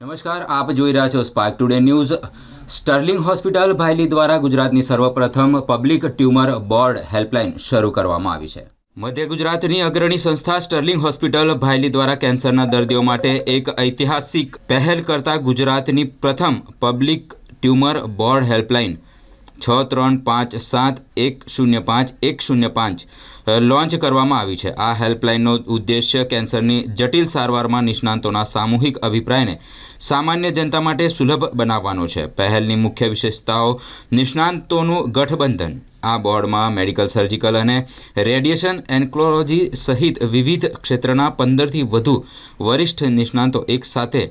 નમસ્કાર, આપ જોઈ રહ્યા છો Spark Today news Sterling hospital Bhayli દ્વારા ગુજરાતની સર્વપ્રથમ પબ્લિક ટ્યુમર બોર્ડ હેલ્પલાઇન શરૂ કરવામાં આવી છે. મધ્ય ગુજરાતની અગ્રણી સંસ્થા સ્ટર્લિંગ હોસ્પિટલ ભાયલી દ્વારા કેન્સરના દર્દીઓ માટે એક ઐતિહાસિક પહેલ કરતા ગુજરાતની પ્રથમ પબ્લિક ટ્યુમર બોર્ડ હેલ્પલાઇન છ ત્રણ પાંચ સાત એક શૂન્ય પાંચ એક શૂન્ય પાંચ લોન્ચ કરવામાં આવી છે. આ હેલ્પલાઇનનો ઉદ્દેશ્ય કેન્સરની જટિલ સારવારમાં નિષ્ણાંતોના સામૂહિક અભિપ્રાયને સામાન્ય જનતા માટે સુલભ બનાવવાનો છે. પહેલની મુખ્ય વિશેષતાઓ, નિષ્ણાંતોનું ગઠબંધન. આ બોર્ડમાં મેડિકલ, સર્જિકલ અને રેડિયેશન એન્કોલોજી સહિત વિવિધ ક્ષેત્રના પંદરથી વધુ વરિષ્ઠ નિષ્ણાંતો એકસાથે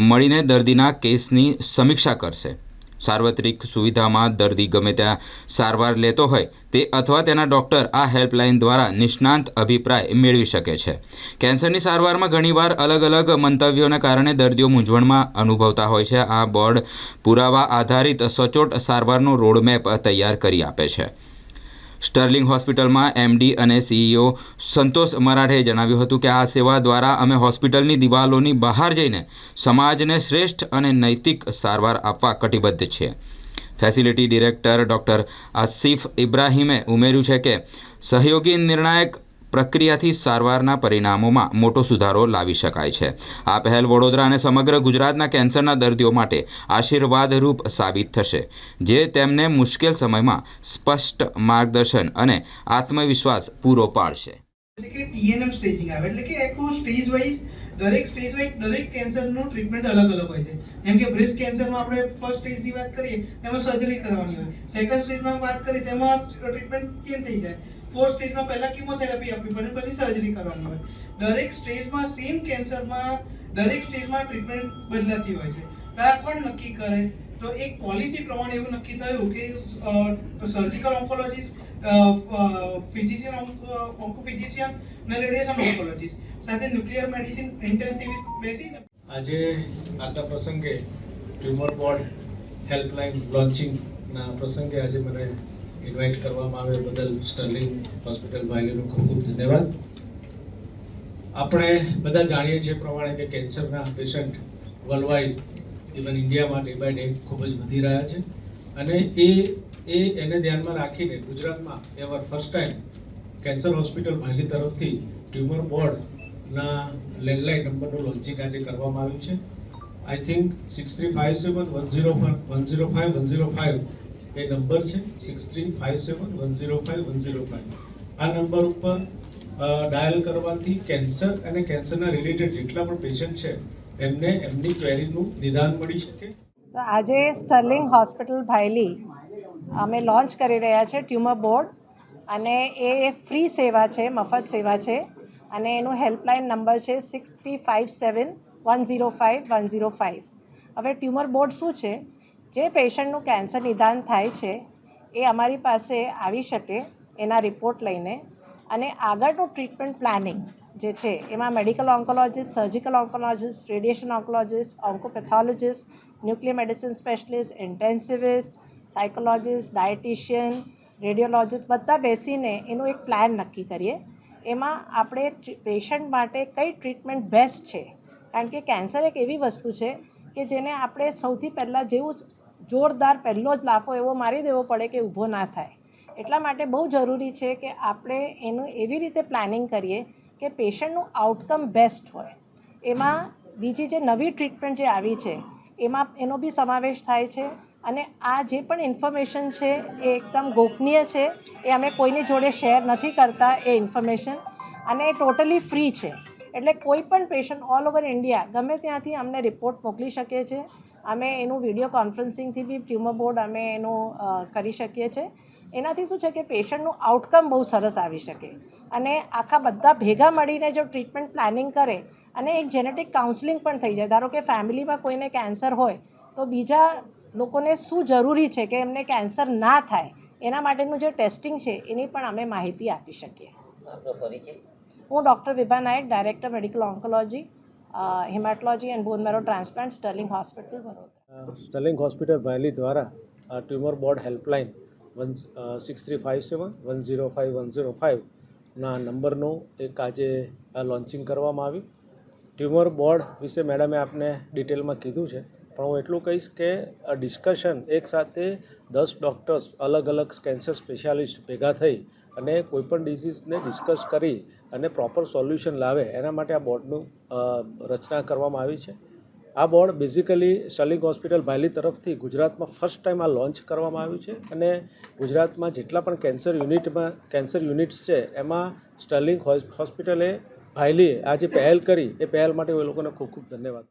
મળીને દર્દીના કેસની સમીક્ષા કરશે. સાર્વત્રિક સુવિધામાં દર્દી ગમે ત્યાં સારવાર લેતો હોય તે અથવા તેના ડૉક્ટર આ હેલ્પલાઇન દ્વારા નિષ્ણાંત અભિપ્રાય મેળવી શકે છે. કેન્સરની સારવારમાં ઘણીવાર અલગ અલગ મંતવ્યોના કારણે દર્દીઓ મૂંઝવણમાં અનુભવતા હોય છે. આ બોર્ડ પુરાવા આધારિત સચોટ સારવારનો રોડમેપ તૈયાર કરી આપે છે. સ્ટર્લિંગ હોસ્પિટલમાં એમડી અને સીઈઓ સંતોષ મરાઠેએ જણાવ્યું હતું કે આ સેવા દ્વારા અમે હોસ્પિટલની દિવાલોની બહાર જઈને સમાજને શ્રેષ્ઠ અને નૈતિક સારવાર આપવા કટિબદ્ધ છીએ ફેસિલિટી ડિરેક્ટર ડૉક્ટર આસિફ ઇબ્રાહીમે ઉમેર્યું છે કે સહયોગી નિર્ણાયક પ્રક્રિયાથી સારવારના પરિણામોમાં મોટો સુધારો લાવી શકાય છે. આ પહેલ વડોદરા અને સમગ્ર ગુજરાતના કેન્સરના દર્દીઓ માટે આશીર્વાદરૂપ સાબિત થશે, જે તેમને મુશ્કેલ સમયમાં સ્પષ્ટ માર્ગદર્શન અને આત્મવિશ્વાસ પૂરો પાડશે. એટલે સ્ટેજ વાઇઝ દરેક કેન્સરનું ટ્રીટમેન્ટ અલગ અલગ હોય છે. જેમ કે બ્રેસ્ટ કેન્સરમાં આપણે ફર્સ્ટ સ્ટેજની વાત કરીએ, એમાં સર્જરી કરવાની હોય. સેકન્ડ સ્ટેજમાં વાત કરીએ, તેમાં ટ્રીટમેન્ટ ચેન્જ થઈ જાય. ફોર્થ સ્ટેજમાં પહેલા કિમોથેરાપી આપવી પડે પછી સર્જરી કરવાની હોય. દરેક સ્ટેજમાં સેમ કેન્સરમાં દરેક સ્ટેજમાં ટ્રીટમેન્ટ બદલાતી હોય છે. આ કોણ નક્કી કરે? તો એક પોલિસી પ્રમાણે એવું નક્કી થયું કે સર્જિકલ ઓન્કોલોજીસ્ટ ફિઝિશિયન ઓન્કોફિઝિશિયન અને રેડિયેશન ઓન્કોલોજીસ્ટ સાથે ન્યુક્લિયર મેડિસિન ઇન્ટેન્સિવ બેસી આજે આજના પ્રસંગે ટ્યુમર બોર્ડ હેલ્પલાઇન લોન્ચિંગના પ્રસંગે આજે મને ઇન્વાઇટ કરવામાં આવે બદલ સ્ટર્લિંગ હોસ્પિટલ વાયલીનો ખૂબ ખૂબ ધન્યવાદ. આપણે બધા જાણીએ છીએ પ્રમાણે કે કેન્સરના પેશન્ટ વર્લ્ડવાઇડ ઇવન ઇન્ડિયામાં ડે બાય ડે ખૂબ જ વધી રહ્યા છે. અને એ એ એને ધ્યાનમાં રાખીને ગુજરાતમાં ever first time cancer hospital Wyllie તરફથી ટ્યુમર બોર્ડના લેન્ડલાઇન નંબરનું લોન્ચિંગ આજે કરવામાં આવ્યું છે. I think six three five seven one zero one zero five one zero five A number છે six three five seven one zero five one zero five આ number ઉપર ડાયલ કરવાથી કેન્સર અને કેન્સરના રિલેટેડ જેટલા પણ પેશન્ટ છે, એમને એમની ક્વેરીનું નિદાન મળી શકે. તો આજે સ્ટર્લિંગ હોસ્પિટલ ભાયલી અમે લોન્ચ કરી રહ્યા છે ટ્યુમર બોર્ડ અને એ ફ્રી સેવા છે, મફત સેવા છે અને એનું હેલ્પલાઇન નંબર છે six three five seven one zero five one zero five હવે ટ્યુમર બોર્ડ શું છે? જે પેશન્ટનું કેન્સર નિદાન થાય છે, એ અમારી પાસે આવી શકે એના રિપોર્ટ લઈને. અને આગળનું ટ્રીટમેન્ટ પ્લાનિંગ જે છે, એમાં medical oncologist, surgical oncologist, radiation oncologist, oncopathologist, nuclear medicine specialist, intensivist, psychologist, dietitian, radiologist બધા બેસીને એનું એક પ્લાન નક્કી કરીએ. એમાં આપણે પેશન્ટ માટે કઈ ટ્રીટમેન્ટ બેસ્ટ છે? કારણ કે કેન્સર એક એવી વસ્તુ છે કે જેને આપણે સૌથી પહેલાં જેવું જોરદાર પહેલો જ લાફો એવો મારી દેવો પડે કે ઊભો ના થાય. એટલા માટે બહુ જરૂરી છે કે આપણે એનું એવી રીતે પ્લાનિંગ કરીએ કે પેશન્ટનું આઉટકમ બેસ્ટ હોય. એમાં બીજી જે નવી ટ્રીટમેન્ટ જે આવી છે, એમાં એનો બી સમાવેશ થાય છે અને આ જે પણ ઇન્ફોર્મેશન છે એ એકદમ ગોપનીય છે, એ અમે કોઈની જોડે શેર નથી કરતા એ ઇન્ફોર્મેશન અને એ ટોટલી ફ્રી છે. એટલે કોઈ પણ પેશન્ટ ઓલ ઓવર ઇન્ડિયા ગમે ત્યાંથી અમને રિપોર્ટ મોકલી શકીએ છીએ અમે એનું વીડિયો કોન્ફરન્સિંગથી બી ટ્યુમર બોર્ડ અમે એનું કરી શકીએ છીએ એનાથી શું છે કે પેશન્ટનું આઉટકમ બહુ સરસ આવી શકે. અને આખા બધા ભેગા મળીને જો ટ્રીટમેન્ટ પ્લાનિંગ કરે, અને એક જેનેટિક કાઉન્સલિંગ પણ થઈ જાય. ધારો કે ફેમિલીમાં કોઈને કેન્સર હોય, તો બીજા લોકોને શું જરૂરી છે કે એમને કેન્સર ના થાય? એના માટેનું જે ટેસ્ટિંગ છે, એની પણ અમે માહિતી આપી શકીએ. હું doctor Vibha Nayak, director medical oncology haematology and bone marrow transplant, Sterling hospital Vadodara Sterling hospital Bhayli દ્વારા tumour board helpline one six three five seven, one zero five one zero ફાઇવના નંબરનું એક આજે લોન્ચિંગ કરવામાં આવ્યું tumour board વિશે મેડમે આપને ડિટેલમાં કીધું છે. પણ હું એટલું કહીશ કે ડિસ્કશન એક સાથે દસ ડૉક્ટર્સ અલગ અલગ કેન્સર સ્પેશિયાલિસ્ટ ભેગા થઈ અને કોઈપણ ડિઝીઝને ડિસ્કસ કરી અને પ્રોપર સોલ્યુશન લાવે, એના માટે આ બોર્ડનું રચના કરવામાં આવી છે. આ board basically Sterling hospital Bhayli તરફથી ગુજરાતમાં ફર્સ્ટ ટાઈમ આ લોન્ચ કરવામાં આવ્યું છે અને ગુજરાતમાં જેટલા પણ કેન્સર યુનિટમાં કેન્સર યુનિટ્સ છે, એમાં સ્ટર્લિંગ હોસ્પિટલે ભાયલીએ આ જે પહેલ કરી, એ પહેલ માટે એ લોકોને ખૂબ ખૂબ ધન્યવાદ.